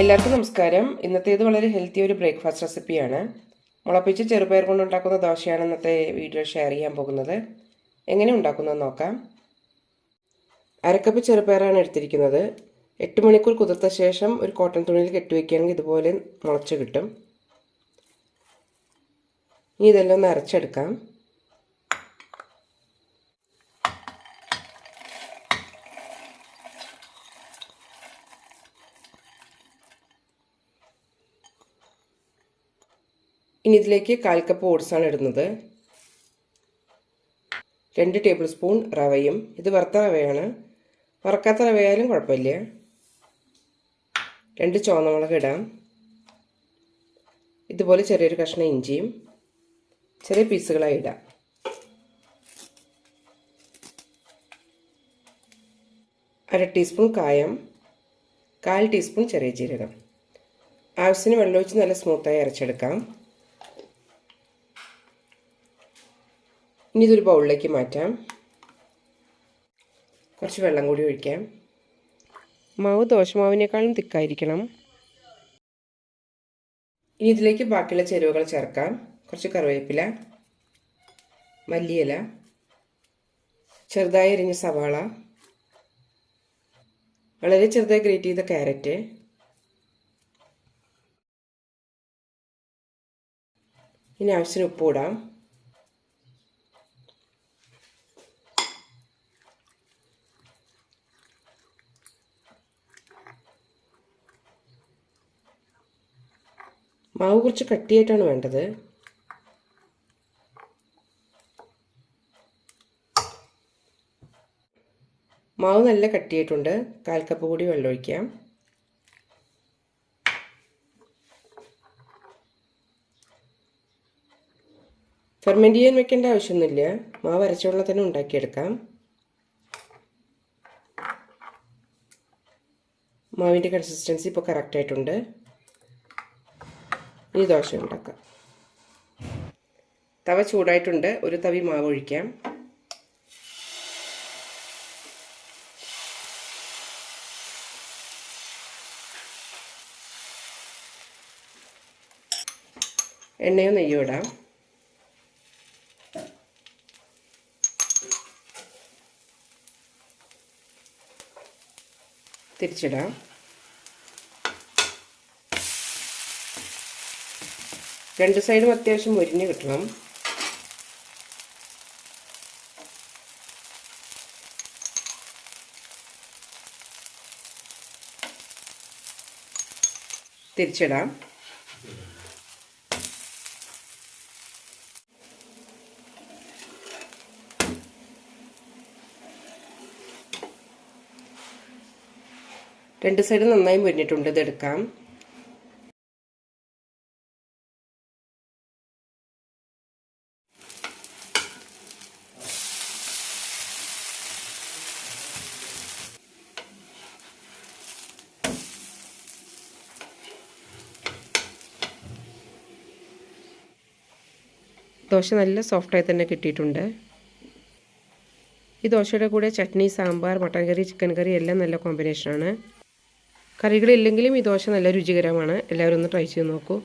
എല്ലാവർക്കും നമസ്കാരം. ഇന്നത്തേത് വളരെ ഹെൽത്തി ഒരു ബ്രേക്ക്ഫാസ്റ്റ് റെസിപ്പിയാണ് മുളപ്പിച്ച് ചെറുപയർ കൊണ്ടുണ്ടാക്കുന്ന ദോശയാണ് ഇന്നത്തെ വീഡിയോ ഷെയർ ചെയ്യാൻ പോകുന്നത്. എങ്ങനെ ഉണ്ടാക്കുന്നത് നോക്കാം. അരക്കപ്പ് ചെറുപയറാണ് എടുത്തിരിക്കുന്നത്. എട്ട് മണിക്കൂർ കുതിർത്ത ശേഷം ഒരു കോട്ടൺ തുണിയിൽ കെട്ടിവെക്കുകയാണെങ്കിൽ ഇതുപോലെ മുളച്ച് കിട്ടും. ഇനി ഇതെല്ലാം ഒന്ന് അരച്ചെടുക്കാം. ഇനി ഇതിലേക്ക് കാൽ കപ്പ് ഓട്സാണ് ഇടുന്നത്. രണ്ട് ടേബിൾ സ്പൂൺ റവയും. ഇത് വറുത്ത റവയാണ്. വറക്കാത്ത റവയായാലും കുഴപ്പമില്ല. രണ്ട് ചുവന്നമുളക് ഇടാം. ഇതുപോലെ ചെറിയൊരു കഷ്ണം ഇഞ്ചിയും ചെറിയ പീസുകളായി ഇടാം. അര ടീസ്പൂൺ കായം കാൽ ടീസ്പൂൺ ചെറിയ ജീരകം. ആവശ്യത്തിന് വെള്ളമൊഴിച്ച് നല്ല സ്മൂത്തായി അരച്ചെടുക്കാം. ഇനി ഇതൊരു ബൗളിലേക്ക് മാറ്റാം. കുറച്ച് വെള്ളം കൂടി ഒഴിക്കാം. മാവ് ദോശമാവിനേക്കാളും തിക്കായിരിക്കണം. ഇനി ഇതിലേക്ക് ബാക്കിയുള്ള ചേരുവകൾ ചേർക്കാം. കുറച്ച് കറിവേപ്പില മല്ലിയില ചെറുതായി എരിഞ്ഞ സവാള വളരെ ചെറുതായി ഗ്രേറ്റ് ചെയ്ത ക്യാരറ്റ് ഇനി ആവശ്യത്തിന് ഉപ്പ് ഇടാം. മാവ് കുറച്ച് കട്ടിയായിട്ടാണ് വേണ്ടത്. മാവ് നല്ല കട്ടിയായിട്ടുണ്ട്. കാൽ കപ്പ് കൂടി വെള്ളം ഒഴിക്കാം. ഫെർമെന്റ് ചെയ്യാൻ വെക്കേണ്ട ആവശ്യമൊന്നുമില്ല. മാവ് അരച്ച വെള്ളം തന്നെ ഉണ്ടാക്കിയെടുക്കാം. മാവിന്റെ കൺസിസ്റ്റൻസി ഇപ്പോൾ കറക്റ്റായിട്ടുണ്ട് ഇനി ദോശ ഉണ്ടാക്കാം തവ ചൂടായിട്ടുണ്ട്. ഒരു തവി മാവ് ഒഴിക്കാം. എണ്ണയും നെയ്യും ഇടാം. തിരിച്ചിടാം. രണ്ട് സൈഡും അത്യാവശ്യം മുരിഞ്ഞ് കിട്ടണം. തിരിച്ചിടാം. രണ്ട് സൈഡ് നന്നായി മുരിഞ്ഞിട്ടുണ്ട്. ഇതെടുക്കാം. ദോശ നല്ല സോഫ്റ്റായി തന്നെ കിട്ടിയിട്ടുണ്ട്. ഈ ദോശയുടെ കൂടെ chutney sambar mutton curry chicken curry എല്ലാം നല്ല കോമ്പിനേഷനാണ് കറികളില്ലെങ്കിലും ഈ ദോശ നല്ല രുചികരമാണ്. എല്ലാവരും ഒന്ന് ട്രൈ ചെയ്ത് നോക്കൂ.